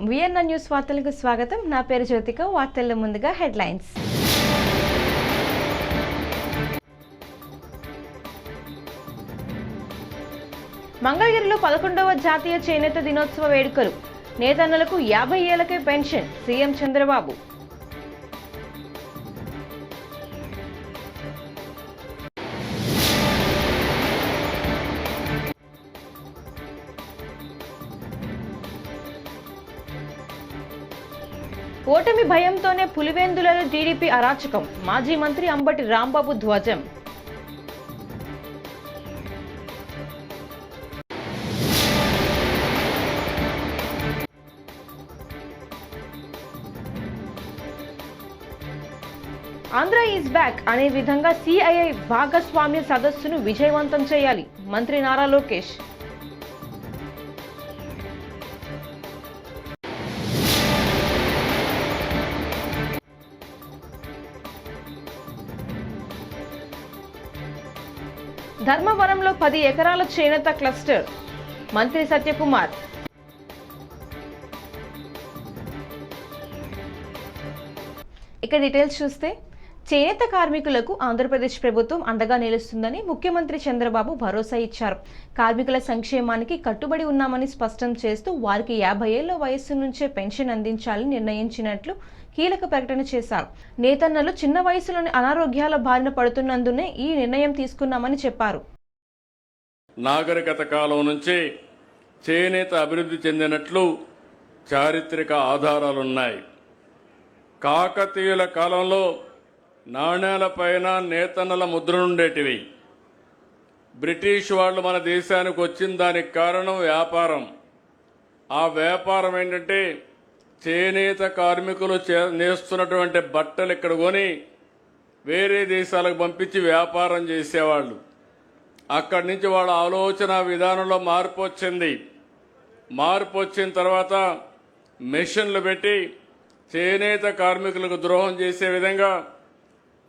నమస్కారం VNR news వార్తలకు స్వాగతం. నా పేరు జ్యోతిక. వార్తల్లో ముందుగా హెడ్లైన్స్. మంగళగిరిలో పదకొండవ జాతీయ చేనేత దినోత్సవ వేడుకలు. నేతన్నలకు యాభై ఏళ్ళకే పెన్షన్. సీఎం చంద్రబాబు. ఓటమి భయంతోనే పులివెందులలో టీడీపీ అరాచకం. మాజీ మంత్రి అంబటి రాంబాబు ధ్వజం. ఆంధ్ర ఈజ్ బ్యాక్ అనే విధంగా సిఐఐ భాగస్వామ్య సదస్సును విజయవంతం చేయాలి. మంత్రి నారా లోకేష్. ధర్మవరంలో పది ఎకరాల చేనేత క్లస్టర్. మంత్రి సత్యకుమార్. ఇక డీటెయిల్స్ చూస్తే చేనేత కార్మికులకు ఆంధ్రప్రదేశ్ ప్రభుత్వం అండగా నిలుస్తుందని ముఖ్యమంత్రి చంద్రబాబు భరోసా ఇచ్చారు. కార్మికుల సంక్షేమానికి కట్టుబడి ఉన్నామని స్పష్టం చేస్తూ వారికి యాభై ఏళ్ళ వయస్సు నుంచే పెన్షన్ అందించాలని నిర్ణయించినట్లు కీలక ప్రకటన చేశారు. నేతన్నలు చిన్న వయసులోని అనారోగ్యాల బారిన పడుతున్నందునే ఈ నిర్ణయం తీసుకున్నామని చెప్పారు. నాగరికత కాలం నుంచే చేనేత అభివృద్ధి చెందినట్లు చారిత్రక ఆధారాలున్నాయి. కాకతీయుల కాలంలో నాణేలపైన నేతన్నల ముద్రలుండేటివి బ్రిటిష్ వాళ్ళు మన దేశానికి వచ్చిన దానికి కారణం వ్యాపారం. ఆ వ్యాపారం ఏంటంటే చేనేత కార్మికులు చే- నేస్తున్నటువంటి బట్టలు ఇక్కడ కొని వేరే దేశాలకు పంపించి వ్యాపారం చేసేవాళ్ళు. అక్కడి నుంచి వాళ్ళ ఆలోచన విధానంలో మార్పు వచ్చింది. మార్పు వచ్చిన తర్వాత మెషిన్లు పెట్టి చేనేత కార్మికులకు ద్రోహం చేసే విధంగా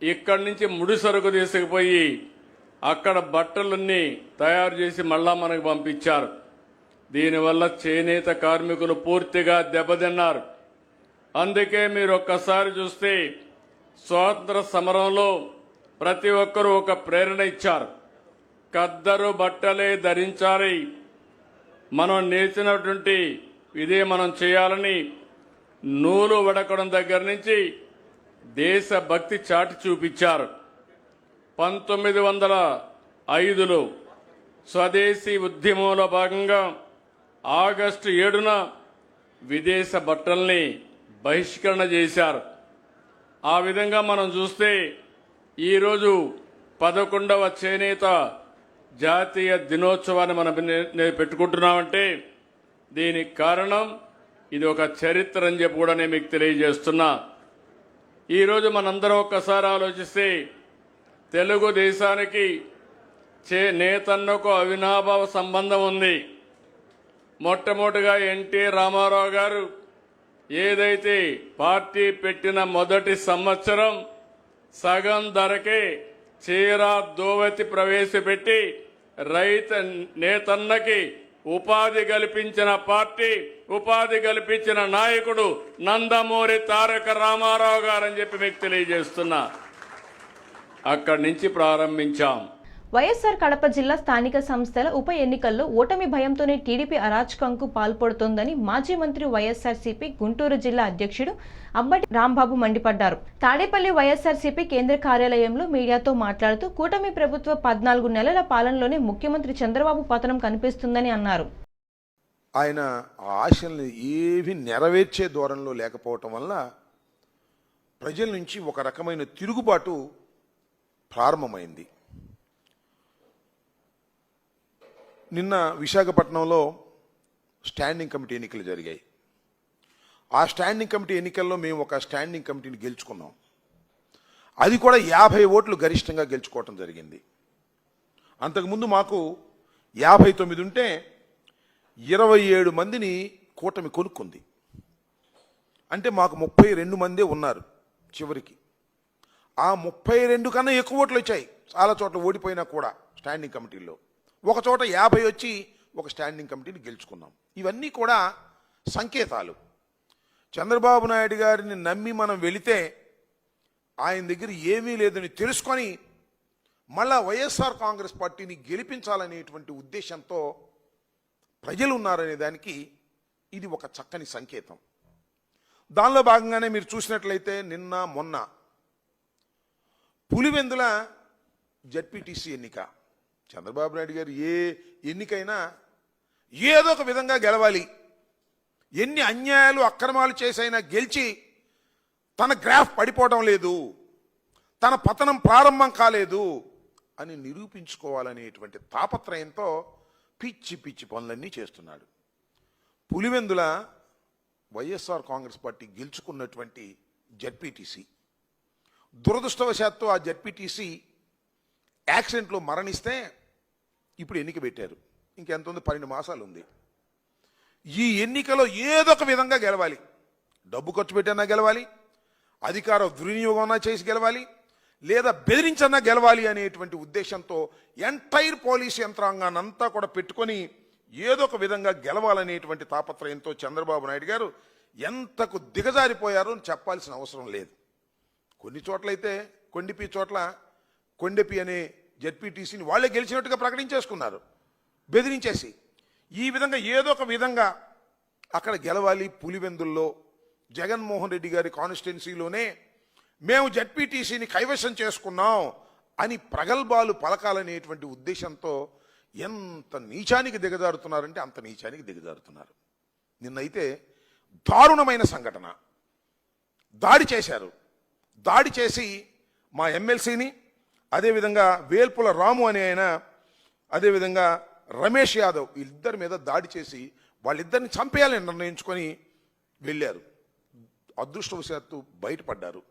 ఇక్కడి నుంచి ముడి సరుకు తీసుకుపోయి అక్కడ బట్టలన్నీ తయారు చేసి మళ్ళా మనకు పంపించారు. దీనివల్ల చేనేత కార్మికులు పూర్తిగా దెబ్బతిన్నారు. అందుకే మీరు ఒక్కసారి చూస్తే స్వాతంత్ర సమరంలో ప్రతి ఒక్కరూ ఒక ప్రేరణ ఇచ్చారు. కద్దరు బట్టలే ధరించాలి. మనం నేర్చినటువంటి ఇదే మనం చేయాలని నూలు వడకడం దగ్గర నుంచి దేశభక్తి చాటి చూపించారు. పంతొమ్మిది వందల ఐదులో స్వదేశీ ఉద్యమంలో భాగంగా ఆగస్టు ఏడున విదేశ బట్టల్ని బహిష్కరణ చేశారు. ఆ విధంగా మనం చూస్తే ఈరోజు పదకొండవ చేనేత జాతీయ దినోత్సవాన్ని మనం పెట్టుకుంటున్నామంటే దీనికి కారణం ఇది ఒక చరిత్ర అని చెప్పి కూడా నేను మీకు తెలియజేస్తున్నా. ఈరోజు మనందరం ఒక్కసారి ఆలోచిస్తే తెలుగుదేశానికి చే నేతన్నకు అవినాభావ సంబంధం ఉంది. మొట్టమొదటిగా ఎన్టీ రామారావు గారు ఏదైతే పార్టీ పెట్టిన మొదటి సంవత్సరం సగం ధరకే చీర దోవతి ప్రవేశపెట్టి రైత నేతన్నకి ఉపాధి కల్పించిన పార్టీ ఉపాధి కల్పించిన నాయకుడు నందమూరి తారక రామారావు గారని చెప్పి మీకు తెలియజేస్తున్నా. అక్కడి నుంచి ప్రారంభించాం. వైఎస్ఆర్ కడప జిల్లా స్థానిక సంస్థల ఉప ఎన్నికల్లో ఓటమి భయంతోనే టీడీపీ అరాచకంకు పాల్పడుతోందని మాజీ మంత్రి వైఎస్ఆర్సీపీ గుంటూరు జిల్లా అధ్యక్షుడు అంబటి రాంబాబు మండిపడ్డారు. తాడేపల్లి వైఎస్ఆర్సీపీ కేంద్ర కార్యాలయంలో మీడియాతో మాట్లాడుతూ కూటమి ప్రభుత్వ పద్నాలుగు నెలల పాలనలోనే ముఖ్యమంత్రి చంద్రబాబు పతనం కనిపిస్తుందని అన్నారు. ఆయన ఆశల్ని ఏవి నెరవేర్చే దూరంలో లేకపోవటం వల్ల ప్రజల నుంచి ఒక రకమైన తిరుగుబాటు ప్రారంభమైంది. నిన్న విశాఖపట్నంలో స్టాండింగ్ కమిటీ ఎన్నికలు జరిగాయి. ఆ స్టాండింగ్ కమిటీ ఎన్నికల్లో మేము ఒక స్టాండింగ్ కమిటీని గెలుచుకున్నాం. అది కూడా యాభై ఓట్లు గరిష్టంగా గెలుచుకోవటం జరిగింది. అంతకుముందు మాకు యాభై తొమ్మిది ఉంటే ఇరవై ఏడు మందిని కూటమి కొనుక్కుంది. అంటే మాకు ముప్పై రెండు మందే ఉన్నారు చివరికి. ఆ ముప్పై రెండు కన్నా ఎక్కువ ఓట్లు వచ్చాయి. చాలా చోట్ల ఓడిపోయినా కూడా స్టాండింగ్ కమిటీలో ఒక చోట యాభై వచ్చి ఒక స్టాండింగ్ కమిటీని గెలుచుకున్నాం. ఇవన్నీ కూడా సంకేతాలు. చంద్రబాబు నాయుడు గారిని నమ్మి మనం వెళితే ఆయన దగ్గర ఏమీ లేదని తెలుసుకొని మళ్ళా వైఎస్ఆర్ కాంగ్రెస్ పార్టీని గెలిపించాలనేటువంటి ఉద్దేశంతో ప్రజలు ఉన్నారనే దానికి ఇది ఒక చక్కని సంకేతం. దానిలో భాగంగానే మీరు చూసినట్లయితే నిన్న మొన్న పులివెందుల జడ్పీటీసీ ఎన్నిక. చంద్రబాబు నాయుడు గారు ఏ ఎన్నికైనా ఏదో ఒక విధంగా గెలవాలి. ఎన్ని అన్యాయాలు అక్రమాలు చేసైనా గెలిచి తన గ్రాఫ్ పడిపోవడం లేదు. తన పతనం ప్రారంభం కాలేదు అని నిరూపించుకోవాలనేటువంటి తాపత్రయంతో పిచ్చి పిచ్చి పనులన్నీ చేస్తున్నాడు. పులివెందుల వైఎస్ఆర్ కాంగ్రెస్ పార్టీ గెలుచుకున్నటువంటి జడ్పీటీసీ. దురదృష్టవశాత్తు ఆ జడ్పీటీసీ యాక్సిడెంట్లో మరణిస్తే ఇప్పుడు ఎన్నిక పెట్టారు. ఇంకెంత ఉంది పన్నెండు మాసాలు ఉంది ఈ ఎన్నికలో ఏదో ఒక విధంగా గెలవాలి. డబ్బు ఖర్చు పెట్టినా గెలవాలి. అధికార దుర్వినియోగం చేసి గెలవాలి. లేదా బెదిరించన్నా గెలవాలి అనేటువంటి ఉద్దేశంతో ఎంటైర్ పోలీస్ యంత్రాంగాన్ని అంతా కూడా పెట్టుకొని ఏదో ఒక విధంగా గెలవాలనేటువంటి తాపత్రయంతో చంద్రబాబు నాయుడు గారు ఎంతకు దిగజారిపోయారో అని చెప్పాల్సిన అవసరం లేదు. కొన్ని చోట్లయితే కొండిపి చోట్ల కొండెపి అనే జడ్పీటీసీని వాళ్ళే గెలిచినట్టుగా ప్రకటించేసుకున్నారు. బెదిరించేసి. ఈ విధంగా ఏదో ఒక విధంగా అక్కడ గెలవాలి పులివెందుల్లో జగన్మోహన్ రెడ్డి గారి కాన్స్టిట్యున్సీలోనే మేము జడ్పీటీసీని కైవశం చేసుకున్నాం అని ప్రగల్భాలు పలకాలనేటువంటి ఉద్దేశంతో ఎంత నీచానికి దిగజారుతున్నారంటే అంత నీచానికి దిగజారుతున్నారు. నిన్నైతే దారుణమైన సంఘటన. దాడి చేశారు. దాడి చేసి మా ఎమ్మెల్సీని అదేవిధంగా వేల్పుల రాము అనే ఆయన అదేవిధంగా రమేష్ యాదవ్ వీళ్ళిద్దరి మీద దాడి చేసి వాళ్ళిద్దరిని చంపేయాలని నిర్ణయించుకొని వెళ్ళారు. అదృష్టవశాత్తు బయటపడ్డారు.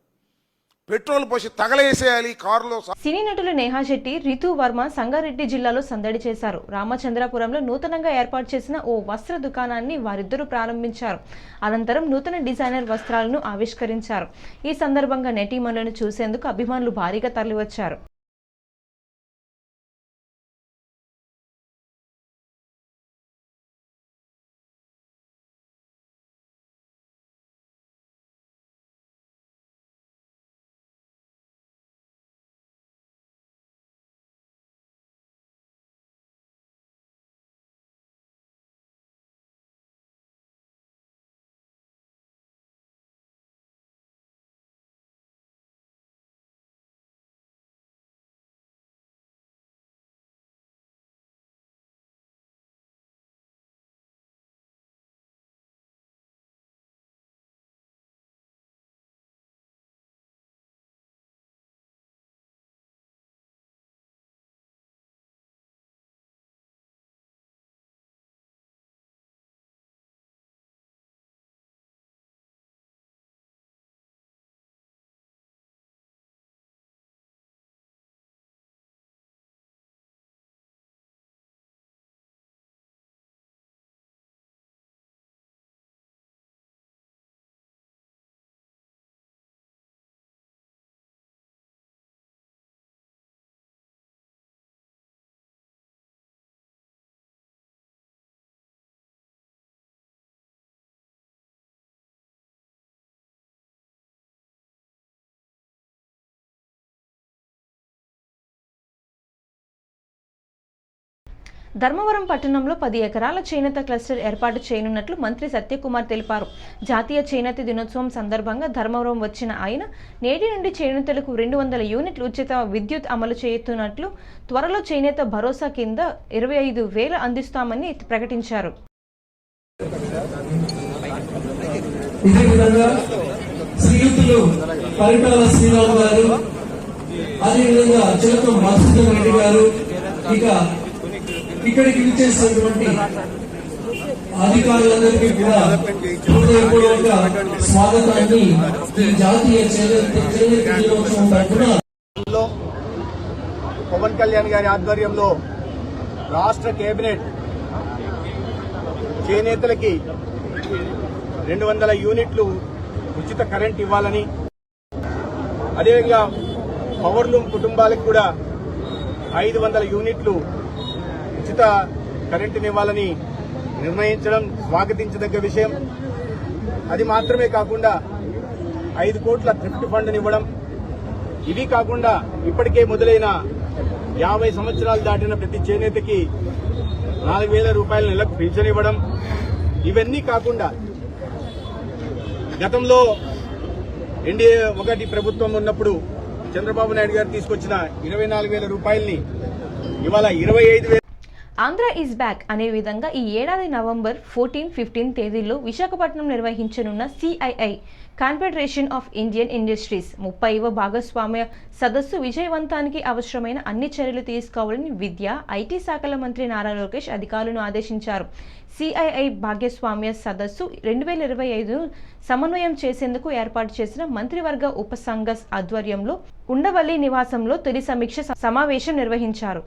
పెట్రోల్ పోసి తగలేసేయాలి కారులో సినీ నటులు నేహా శెట్టి రితు వర్మ సంగారెడ్డి జిల్లాలో సందడి చేశారు. రామచంద్రపురంలో నూతనంగా ఏర్పాటు చేసిన ఓ వస్త్ర దుకాణాన్ని వారిద్దరూ ప్రారంభించారు. అనంతరం నూతన డిజైనర్ వస్త్రాలను ఆవిష్కరించారు. ఈ సందర్భంగా నటీమణులను చూసేందుకు అభిమానులు భారీగా తరలివచ్చారు. ధర్మవరం పట్టణంలో పది ఎకరాల చేనేత క్లస్టర్ ఏర్పాటు చేయనున్నట్లు మంత్రి సత్యకుమార్ తెలిపారు. జాతీయ చేనేత దినోత్సవం సందర్భంగా ధర్మవరం వచ్చిన ఆయన నేటి నుండి చేనేతలకు రెండు వందల యూనిట్లు ఉచిత విద్యుత్ అమలు చేస్తున్నట్లు త్వరలో చేనేత భరోసా కింద ఇరవై ఐదు వేలు అందిస్తామని ప్రకటించారు. గారు అదేవిధంగా చిలకం మత్స్య రెడ్డి గారు ఇక ఇక్కడికి విచ్చేసినటువంటి అధికారులందరికీ కూడా హృదయపూర్వక స్వాగతాన్ని ఈ జాతీయ దినోత్సవం తరఫున పవన్ కళ్యాణ్ గారి ఆధ్వర్యంలో రాష్ట్ర కేబినెట్ చేనేతలకి రెండు వందల యూనిట్లు ఉచిత కరెంట్ ఇవ్వాలని అదేవిధంగా పవర్లూమ్ కుటుంబాలకు కూడా ఐదు వందల యూనిట్లు ఉచిత కరెంటునివ్వాలని నిర్ణయించడం స్వాగతించదగ్గ విషయం. అది మాత్రమే కాకుండా ఐదు కోట్ల థ్రిఫ్ట్ ఫండ్నివ్వడం ఇవి కాకుండా ఇప్పటికే మొదలైన యాభై సంవత్సరాలు దాటిన ప్రతి చేనేతకి నాలుగు వేల రూపాయల నెలకు పింఛన్ ఇవ్వడం. ఇవన్నీ కాకుండా గతంలో ఎన్డీఏ ఒకటి ప్రభుత్వం ఉన్నప్పుడు చంద్రబాబు నాయుడు గారు తీసుకొచ్చిన ఇరవై నాలుగు వేల రూపాయల్ని ఇవాళ ఇరవై ఐదు ఆంధ్ర ఈజ్ బ్యాక్ అనే విధంగా ఈ ఏడాది నవంబర్ ఫోర్టీన్ ఫిఫ్టీన్ తేదీల్లో విశాఖపట్నం నిర్వహించనున్న CII confederation of Indian industries ముప్పైవ భాగస్వామ్య సదస్సు విజయవంతానికి అవసరమైన అన్ని చర్యలు తీసుకోవాలని విద్య ఐటీ శాఖల మంత్రి నారా లోకేష్ అధికారులను ఆదేశించారు. సిఐఐ భాగస్వామ్య సదస్సు రెండు వేల ఇరవై ఐదును సమన్వయం చేసేందుకు ఏర్పాటు చేసిన మంత్రివర్గ ఉపసంఘ ఆధ్వర్యంలో ఉండవల్లి నివాసంలో తొలి సమీక్ష సమావేశం నిర్వహించారు.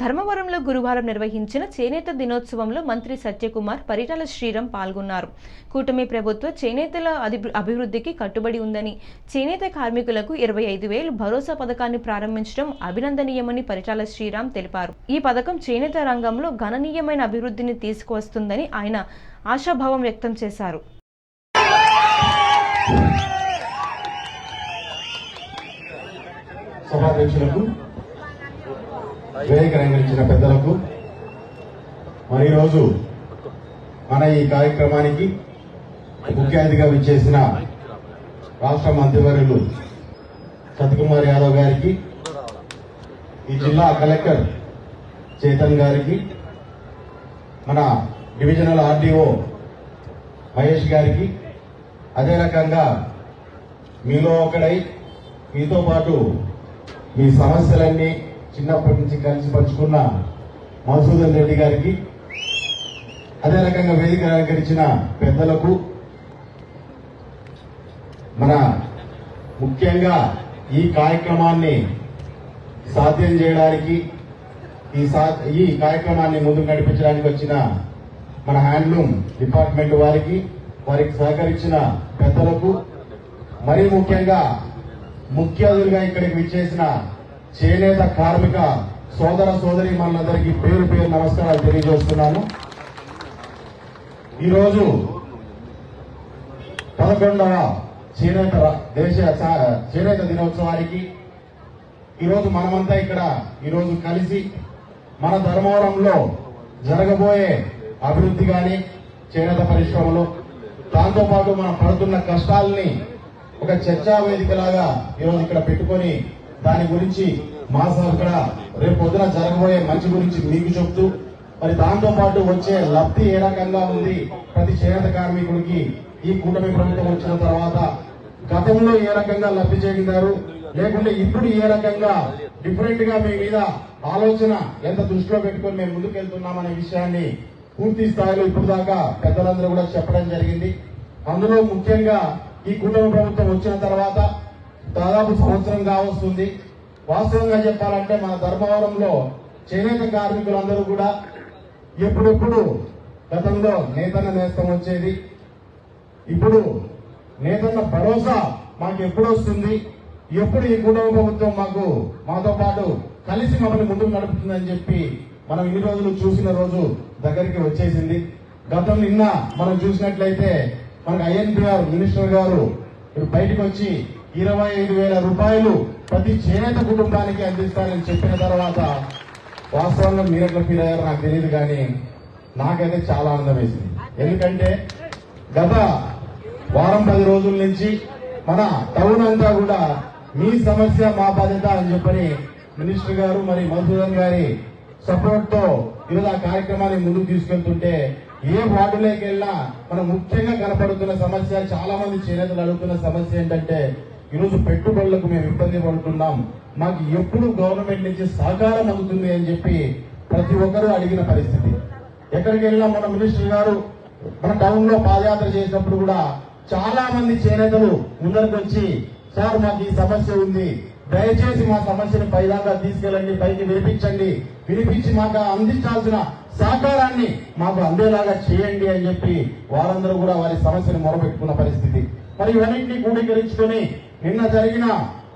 ధర్మవరంలో గురువారం నిర్వహించిన చేనేత దినోత్సవంలో మంత్రి సత్యకుమార్ పరిటాల శ్రీరామ్ పాల్గొన్నారు. కూటమి ప్రభుత్వ చేనేతల అభివృద్ధికి కట్టుబడి ఉందని చేనేత కార్మికులకు ఇరవై ఐదు వేలు భరోసా పథకాన్ని ప్రారంభించడం అభినందనీయమని పరిటాల శ్రీరామ్ తెలిపారు. ఈ పథకం చేనేత రంగంలో గణనీయమైన అభివృద్ధిని తీసుకువస్తుందని ఆయన ఆశాభావం వ్యక్తం చేశారు. సభాధ్యక్షులకు వేదిక పెద్దలకు మరి ఈరోజు మన ఈ కార్యక్రమానికి ముఖ్య అతిథిగా విచ్చేసిన రాష్ట్ర మంత్రివర్యులు సత్యకుమార్ యాదవ్ గారికి ఈ జిల్లా కలెక్టర్ చేతన్ గారికి మన డివిజనల్ ఆర్డీఓ మహేష్ గారికి అదే రకంగా మీలో ఒకడై మీతో పాటు మీ సమస్యలన్నీ చిన్నప్పటి నుంచి కలిసి పంచుకున్న మధుసూదన్ రెడ్డి గారికి అదే రకంగా వేదిక అలంకరించిన పెద్దలకు మన ముఖ్యంగా ఈ కార్యక్రమాన్ని సాధ్యం చేయడానికి ఈ సా ఈ కార్యక్రమాన్ని ముందుకు నడిపించడానికి వచ్చిన మన హ్యాండ్లూమ్ డిపార్ట్మెంట్ వారికి వారికి సహకరించిన పెద్దలకు మరీ ముఖ్యంగా ముఖ్య అతిథులుగా ఇక్కడికి విచ్చేసిన చేనేత కార్మిక సోదర సోదరి మనందరికీ పేరు పేరు నమస్కారాలు తెలియజేస్తున్నాను. ఈరోజు పదకొండవ చేనేత దేశ చేనేత దినోత్సవానికి ఈరోజు మనమంతా ఇక్కడ ఈరోజు కలిసి మన ధర్మవరంలో జరగబోయే అభివృద్ధి కానీ చేనేత పరిశ్రమలో దాంతోపాటు మనం పడుతున్న కష్టాలని ఒక చర్చా వేదికలాగా ఈరోజు ఇక్కడ పెట్టుకొని దాని గురించి మా సార్ ఇక్కడ రేపు పొద్దున జరగబోయే మంచి గురించి మీకు చెప్తూ మరి దాంతో పాటు వచ్చే లబ్ధి ఏ రకంగా ఉంది ప్రతి చేనేత కార్మికుడికి ఈ కూటమి ప్రభుత్వం వచ్చిన తర్వాత గతంలో ఏ రకంగా లబ్ధి చెందారు లేకుంటే ఇప్పుడు ఏ రకంగా డిఫరెంట్గా మీ మీద ఆలోచన ఎంత దృష్టిలో పెట్టుకొని మేము ముందుకెళ్తున్నామనే విషయాన్ని పూర్తి స్థాయిలో ఇప్పుడు దాకా పెద్దలందరూ కూడా చెప్పడం జరిగింది. అందులో ముఖ్యంగా ఈ కూటమి ప్రభుత్వం వచ్చిన తర్వాత దాదాపు సంవత్సరం కావస్తుంది. వాస్తవంగా చెప్పాలంటే మన ధర్మవరంలో చేనేత కార్మికులందరూ కూడా ఎప్పుడెప్పుడు గతంలో నేతన్న నేస్తం వచ్చేది. ఇప్పుడు నేతన్న భరోసా మాకు ఎప్పుడు వస్తుంది? ఎప్పుడు ఈ కుటుంబ ప్రభుత్వం మాకు మాతో పాటు కలిసి మమ్మల్ని ముందుకు నడుపుతుందని చెప్పి మనం ఇన్ని రోజులు చూసిన రోజు దగ్గరికి వచ్చేసింది. గతం నిన్న మనం చూసినట్లయితే మనకు ఐఎన్పిఆర్ మినిస్టర్ గారు బయటకు వచ్చి ఇరవై ఐదు వేల రూపాయలు ప్రతి చేనేత కుటుంబానికి అందిస్తానని చెప్పిన తర్వాత వాస్తవంగా మీరు ఎట్లా ఫీల్ అయ్యారో నాకు తెలియదు కానీ నాకైతే చాలా ఆనందం వేసింది ఎందుకంటే గత వారం పది రోజుల నుంచి మన టౌన్ అంతా కూడా మీ సమస్య మా బాధ్యత అని చెప్పని మినిస్టర్ గారు మరి మధుసూదన్ గారి సపోర్ట్తో ఈరోజు ఆ కార్యక్రమాన్ని ముందుకు తీసుకెళ్తుంటే ఏ వార్డులోకి వెళ్ళినా మనం ముఖ్యంగా కనపడుతున్న సమస్య చాలా మంది చేనేతలు అడుగుతున్న సమస్య ఏంటంటే ఈరోజు పెట్టుబడులకు మేము ఇబ్బంది పడుతున్నాం. మాకు ఎప్పుడు గవర్నమెంట్ నుంచి సహకారం అందుతుంది అని చెప్పి ప్రతి ఒక్కరూ అడిగిన పరిస్థితి. ఎక్కడికి వెళ్ళినా మన మినిస్టర్ గారు మన టౌన్లో పాదయాత్ర చేసినప్పుడు కూడా చాలా మంది చేనేతలు ముందరికి వచ్చి సార్ మాకు ఈ సమస్య ఉంది. దయచేసి మా సమస్యను పైదాకా తీసుకెళ్ళండి పైకి వినిపించండి. వినిపించి మాకు అందించాల్సిన సహకారాన్ని మాకు అందేలాగా చేయండి అని చెప్పి వారందరూ కూడా వారి సమస్యను మొరపెట్టుకున్న పరిస్థితి. మరి ఇవన్నింటినీ క్రోడీకరించుకొని నిన్న జరిగిన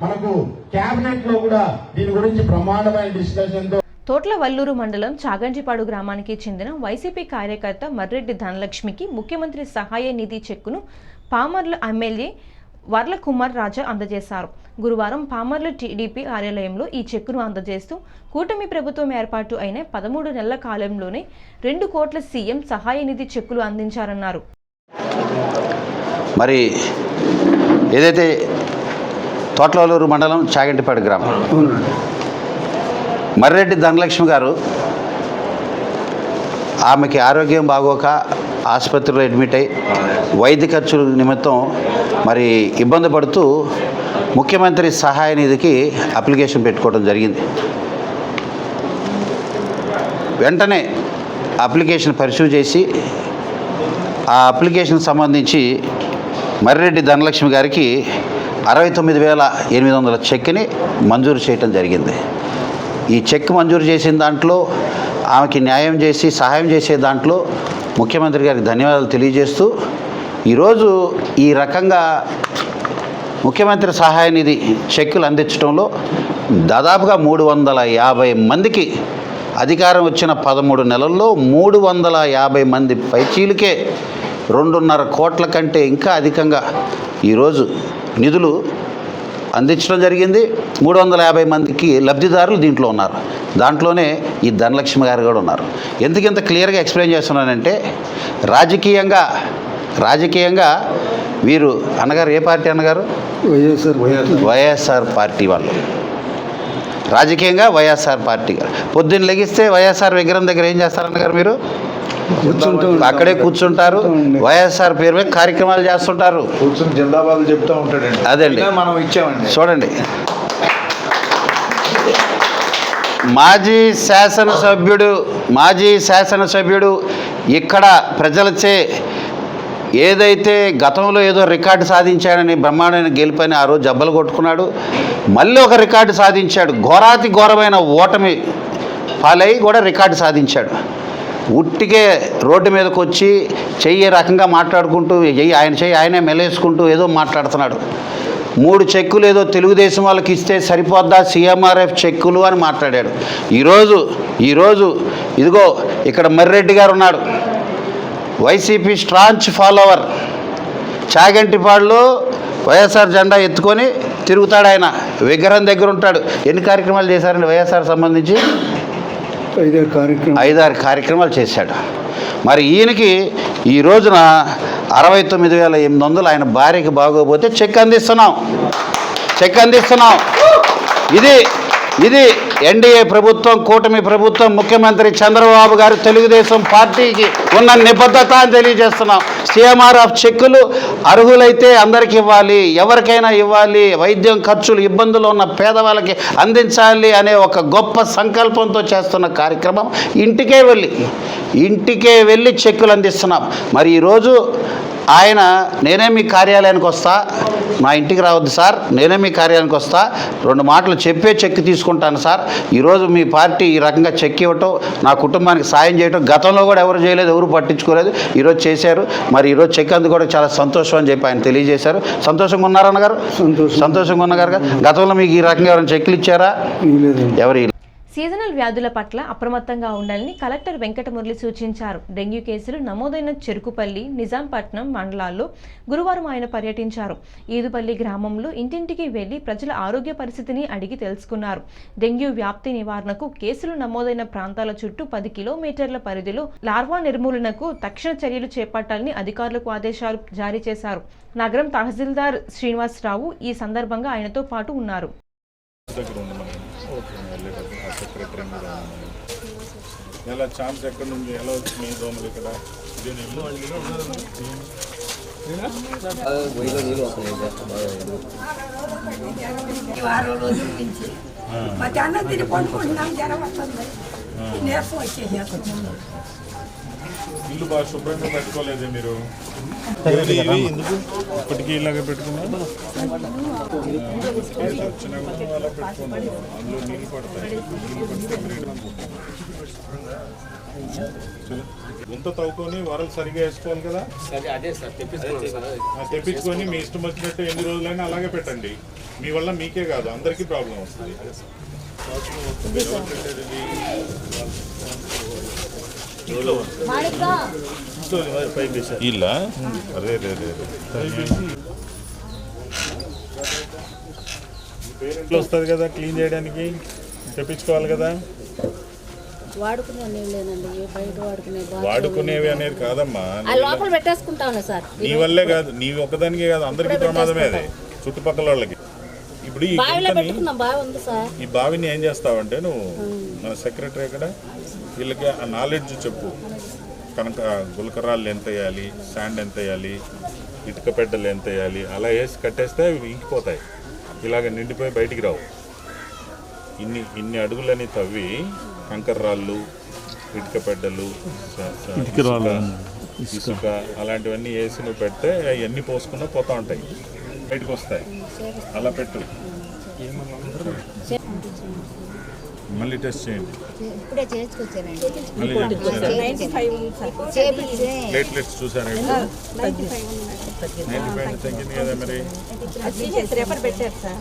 మనకు కేబినెట్లో కూడా దీని గురించి బ్రహ్మాండమైన డిస్కషన్తో తోట్ల వల్లూరు మండలం చాగంజిపాడు గ్రామానికి చెందిన వైసీపీ కార్యకర్త మర్రెడ్డి ధనలక్ష్మికి ముఖ్యమంత్రి సహాయ నిధి చెక్కును పామర్ల ఎమ్మెల్యే వర్ల కుమార్ రాజా అందజేశారు. గురువారం పామర్ల టీడీపీ కార్యాలయంలో ఈ చెక్కును అందజేస్తూ కూటమి ప్రభుత్వం ఏర్పాటు అయిన పదమూడు నెలల కాలంలోనే రెండు కోట్ల సీఎం సహాయ నిధి చెక్కులు అందించారన్నారు. మరి ఏదైతే తోట్లవలూరు మండలం చాగంటిపాడు గ్రామం. మర్రెడ్డి ధనలక్ష్మి గారు ఆమెకి ఆరోగ్యం బాగోక ఆసుపత్రిలో అడ్మిట్ అయి వైద్య ఖర్చుల నిమిత్తం మరి ఇబ్బంది పడుతూ ముఖ్యమంత్రి సహాయ నిధికి అప్లికేషన్ పెట్టుకోవడం జరిగింది. వెంటనే అప్లికేషన్ పరిశీలి చేసి ఆ అప్లికేషన్ సంబంధించి మర్రెడ్డి ధనలక్ష్మి గారికి అరవై తొమ్మిది వేల ఎనిమిది వందల చెక్ని మంజూరు చేయటం జరిగింది. ఈ చెక్ మంజూరు చేసిన దాంట్లో ఆమెకి న్యాయం చేసి సహాయం చేసే దాంట్లో ముఖ్యమంత్రి గారికి ధన్యవాదాలు తెలియజేస్తూ ఈరోజు ఈ రకంగా ముఖ్యమంత్రి సహాయ నిధి చెక్కులు అందించడంలో దాదాపుగా మూడు వందల యాభై మందికి అధికారం వచ్చిన పదమూడు నెలల్లో మూడు వందల యాభై మంది పైచీలకే రెండున్నర కోట్ల కంటే ఇంకా అధికంగా ఈరోజు నిధులు అందించడం జరిగింది. మూడు వందల యాభై మందికి లబ్ధిదారులు దీంట్లో ఉన్నారు. దాంట్లోనే ఈ ధనలక్ష్మి గారు కూడా ఉన్నారు. ఎందుకు ఇంత క్లియర్గా ఎక్స్ప్లెయిన్ చేస్తున్నానంటే రాజకీయంగా రాజకీయంగా వీరు అన్నగారు ఏ పార్టీ అన్నగారు? వైఎస్ఆర్ పార్టీ. వాళ్ళు. రాజకీయంగా వైఎస్ఆర్ పార్టీ. పొద్దున్న లెగిస్తే వైఎస్ఆర్ విగ్రహం దగ్గర ఏం చేస్తారన్నగారు మీరు? అక్కడే కూర్చుంటారు. వైఎస్ఆర్ పేరు మీద కార్యక్రమాలు చేస్తుంటారు. కూర్చొని జిందాబాద్ చెప్తా ఉంటాడండి. అదండి. మనం ఇచ్చామండి. చూడండి. మాజీ శాసనసభ్యుడు మాజీ శాసనసభ్యుడు ఇక్కడ ప్రజలచే ఏదైతే గతంలో ఏదో రికార్డు సాధించాడని బ్రహ్మాండమైన గెలుపని ఆ రోజు జబ్బలు కొట్టుకున్నాడు. మళ్ళీ ఒక రికార్డు సాధించాడు. ఘోరాతి ఘోరమైన ఓటమి పాలై కూడా రికార్డు సాధించాడు. ఉట్టికే రోడ్డు మీదకి వచ్చి చెయ్యి రకంగా మాట్లాడుకుంటూ చెయ్యి ఆయన చెయ్యి ఆయనే మెలేసుకుంటూ ఏదో మాట్లాడుతున్నాడు. మూడు చెక్కులు ఏదో తెలుగుదేశం వాళ్ళకి ఇస్తే సరిపోద్దా? సీఎంఆర్ఎఫ్ చెక్కులు అని మాట్లాడాడు. ఈరోజు ఈరోజు ఇదిగో ఇక్కడ మర్రెడ్డి గారు ఉన్నాడు. YCP staunch follower. చాగంటిపాడులో వైఎస్ఆర్ జెండా ఎత్తుకొని తిరుగుతాడు ఆయన. విగ్రహం దగ్గర ఉంటాడు. ఎన్ని కార్యక్రమాలు చేశారండి వైఎస్ఆర్ సంబంధించి? ఐదారు కార్యక్రమాలు. చేశాడు. మరి ఈయనకి ఈ రోజున అరవై తొమ్మిది వేల ఎనిమిది వందలు ఆయన భార్యకి బాగోపోతే చెక్ అందిస్తున్నాం. చెక్ అందిస్తున్నాం. ఇది ఇది ఎన్డీఏ ప్రభుత్వం కూటమి ప్రభుత్వం ముఖ్యమంత్రి చంద్రబాబు గారు తెలుగుదేశం పార్టీకి ఉన్న నిబద్ధత అని తెలియజేస్తున్నాం. సిఎంఆర్ఎఫ్ చెక్కులు అర్హులైతే అందరికి ఇవ్వాలి ఎవరికైనా ఇవ్వాలి వైద్యం ఖర్చులు ఇబ్బందులు ఉన్న పేదవాళ్ళకి అందించాలి అనే ఒక గొప్ప సంకల్పంతో చేస్తున్న కార్యక్రమం. ఇంటికే వెళ్ళి ఇంటికే వెళ్ళి చెక్కులు అందిస్తున్నాం. మరి ఈరోజు ఆయన నేనే మీ కార్యాలయానికి వస్తా మా ఇంటికి రావద్దు సార్ నేనే మీ కార్యాలయానికి వస్తా రెండు మాటలు చెప్పే చెక్ తీసుకుంటాను సార్ ఈరోజు మీ పార్టీ ఈ రకంగా చెక్ ఇవ్వటం నా కుటుంబానికి సాయం చేయటం గతంలో కూడా ఎవరు చేయలేదు ఎవరు పట్టించుకోలేదు ఈరోజు చేశారు. మరి ఈరోజు చెక్ అందు కూడా చాలా సంతోషం అని చెప్పి ఆయన తెలియజేశారు. సంతోషంగా ఉన్నారన్న గారు? సంతోషం. సంతోషంగా ఉన్నారు కదా గతంలో మీకు ఈ రకంగా ఎవరైనా చెక్లు ఇచ్చారా? ఎవరు సీజనల్ వ్యాధుల పట్ల అప్రమత్తంగా ఉండాలని కలెక్టర్ వెంకటమురళి సూచించారు. డెంగ్యూ కేసులు నమోదైన చెరుకుపల్లి నిజాంపట్నం మండలాల్లో గురువారం ఆయన పర్యటించారు. ఈదుపల్లి గ్రామంలో ఇంటింటికి వెళ్ళి ప్రజల ఆరోగ్య పరిస్థితిని అడిగి తెలుసుకున్నారు. డెంగ్యూ వ్యాప్తి నివారణకు కేసులు నమోదైన ప్రాంతాల చుట్టూ పది కిలోమీటర్ల పరిధిలో లార్వా నిర్మూలనకు తక్షణ చర్యలు చేపట్టాలని అధికారులకు ఆదేశాలు జారీ చేశారు. నగరం తహసీల్దార్ శ్రీనివాసరావు ఈ సందర్భంగా ఆయనతో పాటు ఉన్నారు. ఎలా ఛాన్స్ ఎక్కడ నుండి ఎలా వచ్చినాయి దోమలు ఇక్కడ? ఈ వారం రోజుల నుంచి మధ్యాహ్నం తిని పడుకుంటున్నాం జ్వరం వస్తుంది ఇల్లు బాగా శుభ్రంగా పెట్టుకోలేదే మీరు ఇప్పటికీ ఇలాగే పెట్టుకున్నా వచ్చినా కూడా అలా పెట్టుకున్నారు అందులో నీళ్ళు పడతాయి. నీళ్ళు పడితే చలో. గుంత తవ్వుకొని వరలు సరిగా వేసుకోవాలి కదా? తెప్పించుకొని మీ ఇష్టం వచ్చినట్టు ఎన్ని రోజులైనా అలాగే పెట్టండి. మీ వల్ల మీకే కాదు అందరికీ ప్రాబ్లం వస్తుంది. అరే రే వస్తుంది కదా క్లీన్ చేయడానికి. తెప్పించుకోవాలి కదా. వాడుకునే నీళ్ళేనండి ఏ బయట వాడుకునే బాగా వాడుకునేవి అనేది కాదమ్మా. లోపల పెట్టేసుకుంటాను సార్. నీ వల్లే కాదు నీ ఒక్కదానికే కాదు అందరికీ ప్రమాదమే అది. చుట్టుపక్కల వాళ్ళకి. ఇప్పుడు ఈ బావిని ఏం చేస్తావంటే నువ్వు మన సెక్రటరీ ఇక్కడ వీళ్ళకి ఆ నాలెడ్జ్ చెప్పు. కనుక గులకరాళ్ళు ఎంత వేయాలి శాండ్ ఎంత వేయాలి ఇటుక పెడ్డలు ఎంత వేయాలి అలా వేసి కట్టేస్తే ఇంకిపోతాయి. ఇలాగ నిండిపోయి బయటికి రావు. ఇన్ని ఇన్ని అడుగులని తవ్వి కంకర రాళ్ళు ఇటుక పెడ్డలు ఇసుక, అలాంటివన్నీ వేసి నువ్వు పెడితే అవన్నీ పోసుకున్నా పోతా ఉంటాయి. బయటకు వస్తాయి. అలా పెట్టు. మళ్ళీ టెస్ట్ చేయండి. ప్లేట్లెట్స్ చూసారా నైన్టీ ఫైవ్ తగ్గింది కదా మరి? రేపటి పెట్టారు సార్.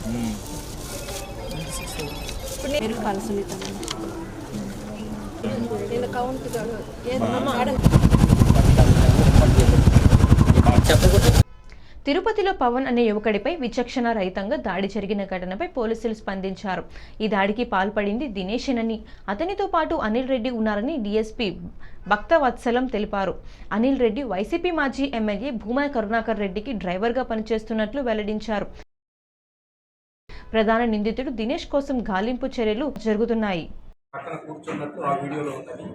తిరుపతిలో పవన్ అనే యువకుడిపై విచక్షణ రహితంగా దాడి జరిగిన ఘటనపై పోలీసులు స్పందించారు. ఈ దాడికి పాల్పడింది దినేషేనని అతనితో పాటు అనిల్ రెడ్డి ఉన్నారని డీఎస్పీ భక్తవత్సలం తెలిపారు. అనిల్ రెడ్డి వైసీపీ మాజీ ఎమ్మెల్యే భూమా కరుణాకర్ రెడ్డికి డ్రైవర్గా పనిచేస్తున్నట్లు వెల్లడించారు. ప్రధాన నిందితుడు దినేష్ కోసం గాలింపు చర్యలు జరుగుతున్నాయి. పక్కన కూర్చున్నట్టు ఆ వీడియోలో ఉన్నది.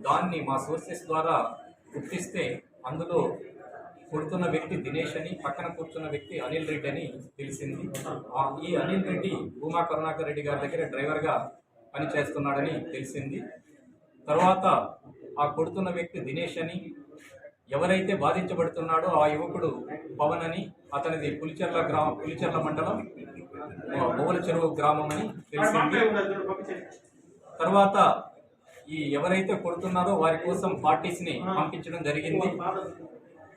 దాన్ని మా సోర్సెస్ ద్వారా గుర్తిస్తే అందులో కొడుతున్న వ్యక్తి దినేష్ అని పక్కన కూర్చున్న వ్యక్తి అనిల్ రెడ్డి అని తెలిసింది. ఆ- ఈ అనిల్ రెడ్డి భూమా కరుణాకర్ రెడ్డి గారి దగ్గర డ్రైవర్గా పనిచేస్తున్నాడని తెలిసింది. తర్వాత ఆ కొడుతున్న వ్యక్తి దినేష్ అని ఎవరైతే బాధించబడుతున్నాడో ఆ యువకుడు పవన్ అని అతనిది పులిచెర్ల గ్రామ పులిచెర్ల మండలం బొవల చెరువు గ్రామం అని తెలిసింది. తర్వాత ఈ ఎవరైతే కొడుతున్నారో వారి కోసం పార్టీస్ని పంపించడం జరిగింది.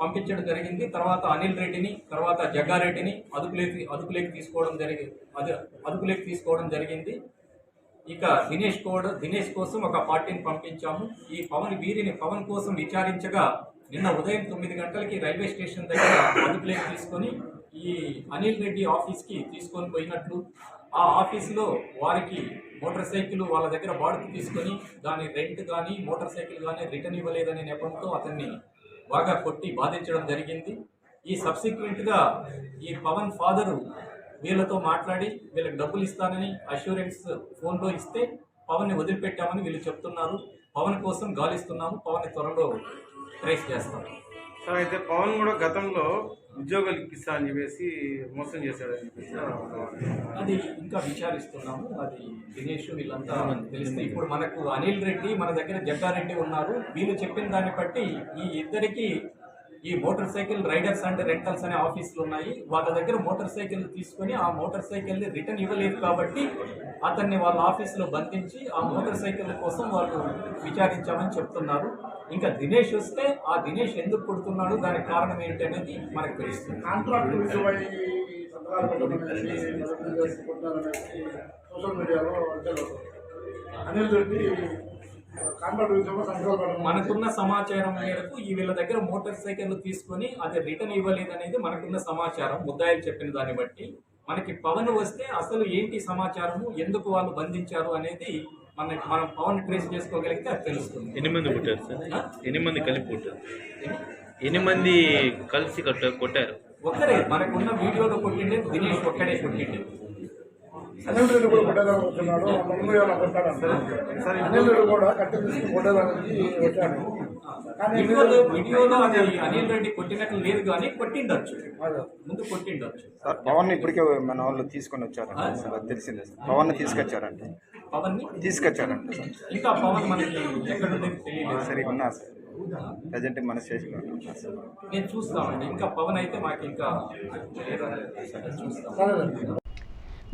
పంపించడం జరిగింది. తర్వాత అనిల్ రెడ్డిని తర్వాత జగ్గారెడ్డిని అదుపులోకి అదుపులోకి తీసుకోవడం జరిగి అదు అదుపులోకి తీసుకోవడం జరిగింది. ఇక దినేష్ కోడ్ దినేష్ కోసం ఒక పార్టీని పంపించాము. ఈ పవన్ వీరిని పవన్ కోసం విచారించగా నిన్న ఉదయం తొమ్మిది గంటలకి రైల్వే స్టేషన్ దగ్గర అదుపులోకి తీసుకొని ఈ అనిల్ రెడ్డి ఆఫీస్కి తీసుకొని పోయినట్లు ఆ ఆఫీసులో వారికి మోటార్ సైకిల్ వాళ్ళ దగ్గర బాడుకు తీసుకొని దాని రెంట్ కానీ మోటార్ సైకిల్ కానీ రిటర్న్ ఇవ్వలేదనే నెపంతో అతన్ని బాగా కొట్టి బాధించడం జరిగింది. ఈ సబ్సిక్వెంట్గా ఈ పవన్ ఫాదరు వీళ్ళతో మాట్లాడి వీళ్ళకి డబ్బులు ఇస్తానని అష్యూరెన్స్ ఫోన్లో ఇస్తే పవన్ని వదిలిపెట్టామని వీళ్ళు చెప్తున్నారు. పవన్ కోసం గాలిస్తున్నాము పవన్ త్వరలో ట్రేస్ చేస్తాము. సార్ అయితే పవన్ కూడా గతంలో ఉద్యోగాలు ఇప్పిస్తా అని చెప్పేసి మోసం చేశాడని చెప్పేసి అది ఇంకా విచారిస్తున్నాము. అది దినేష్ వీళ్ళంతా తెలిస్తే ఇప్పుడు మనకు అనిల్ రెడ్డి మన దగ్గర జగ్గారెడ్డి ఉన్నారు. వీళ్ళు చెప్పిన దాన్ని బట్టి ఈ ఇద్దరికి ఈ motor cycle riders and rentals అనే ఆఫీసులు ఉన్నాయి. వాళ్ళ దగ్గర మోటార్ సైకిల్ తీసుకొని ఆ మోటార్ సైకిల్ని రిటర్న్ ఇవ్వలేదు కాబట్టి అతన్ని వాళ్ళ ఆఫీసులో బంధించి ఆ మోటార్ సైకిల్ కోసం వాళ్ళు విచారించామని చెప్తున్నారు. ఇంకా దినేష్ వస్తే ఆ దినేష్ ఎందుకు కొడుతున్నాడు? దానికి కారణం ఏంటి అనేది మనకు తెలుస్తుంది. మనకున్న సమాచారం మేరకు ఈ వీళ్ళ దగ్గర మోటార్ సైకిల్ తీసుకొని అది రిటర్న్ ఇవ్వలేదనేది మనకున్న సమాచారం ముద్దాయిలు చెప్పిన దాన్ని బట్టి. మనకి పవన్ వస్తే అసలు ఏంటి సమాచారము? ఎందుకు వాళ్ళు బంధించారు అనేది మన మనం పవన్ ట్రేస్ చేసుకోగలిగితే అది తెలుస్తుంది. ఎన్ని మంది కొట్టారు సార్? ఎన్ని మంది కలిపి కొట్టారు ఎన్ని మంది కలిసి కొట్ట కొట్టారు? ఒక్కరే మనకున్న వీడియోలో కొట్టిండే దినేష్ ఒక్కడే కొట్టిండే. అనిల్ రెడ్డి కూడా కొట్టేదానుకుంటున్నాడు ముందు ఏమైనా కొట్టాడంటే అనిల్ రెడ్డి కూడా కట్టి తీసుకుని కొట్టేదానికి వచ్చాడు కానీ వీడియోలో వీడియోలో అది అనిల్ రెడ్డి కొట్టినట్లు లేదు కానీ కొట్టిండొచ్చు. ముందు కొట్టిండొచ్చు. సార్ పవన్ ఇప్పటికే మన వాళ్ళు తీసుకొని అది తెలిసిందే. సార్ పవన్ తీసుకొచ్చారంటే. పవన్ ఇంకా పవన్ మనకి ఎక్కడ సరే ఉన్నా సార్. ప్రజెంట్ మన స్టేషన్లో నేను చూస్తామండి. ఇంకా పవన్ అయితే మాకు ఇంకా చూస్తాం.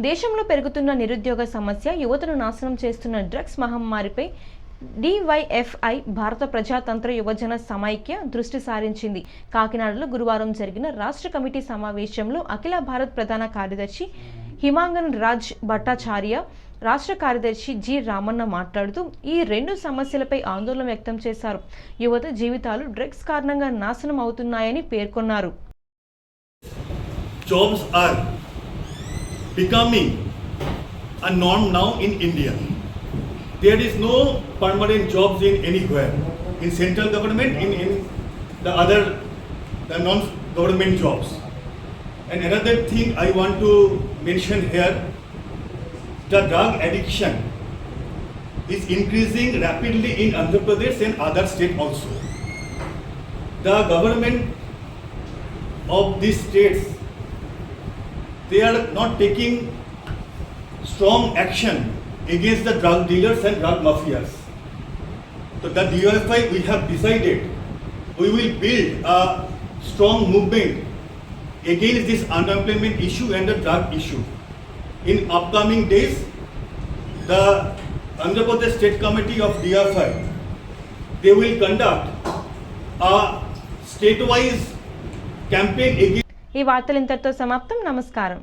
దేశంలో పెరుగుతున్న నిరుద్యోగ సమస్య యువతను నాశనం చేస్తున్న డ్రగ్స్ మహమ్మారిపై డివైఎఫ్ఐ భారత ప్రజాతంత్ర యువజన సమైక్య దృష్టి సారించింది. కాకినాడలో గురువారం జరిగిన రాష్ట్ర కమిటీ సమావేశంలో అఖిల భారత్ ప్రధాన కార్యదర్శి హిమాంగన్ రాజ్ భట్టాచార్య రాష్ట్ర కార్యదర్శి జి రామన్న మాట్లాడుతూ ఈ రెండు సమస్యలపై ఆందోళన వ్యక్తం చేశారు. యువత జీవితాలు డ్రగ్స్ కారణంగా నాశనం అవుతున్నాయని పేర్కొన్నారు. Jobs are becoming a none now in India there is no jobs in anywhere in central government other the non government jobs and another thing I want to mention here the drug addiction is increasing rapidly in Andhra Pradesh and other states also. The government of these states they are not taking strong action against the drug dealers and drug mafias. So the DUFI we have decided we will build a strong movement against this unemployment issue and the drug issue. In upcoming days, the Andhra Pradesh State Committee of DFI, they will conduct a state-wise campaign against ఈ వార్తలు ఇంతటితో సమాప్తం నమస్కారం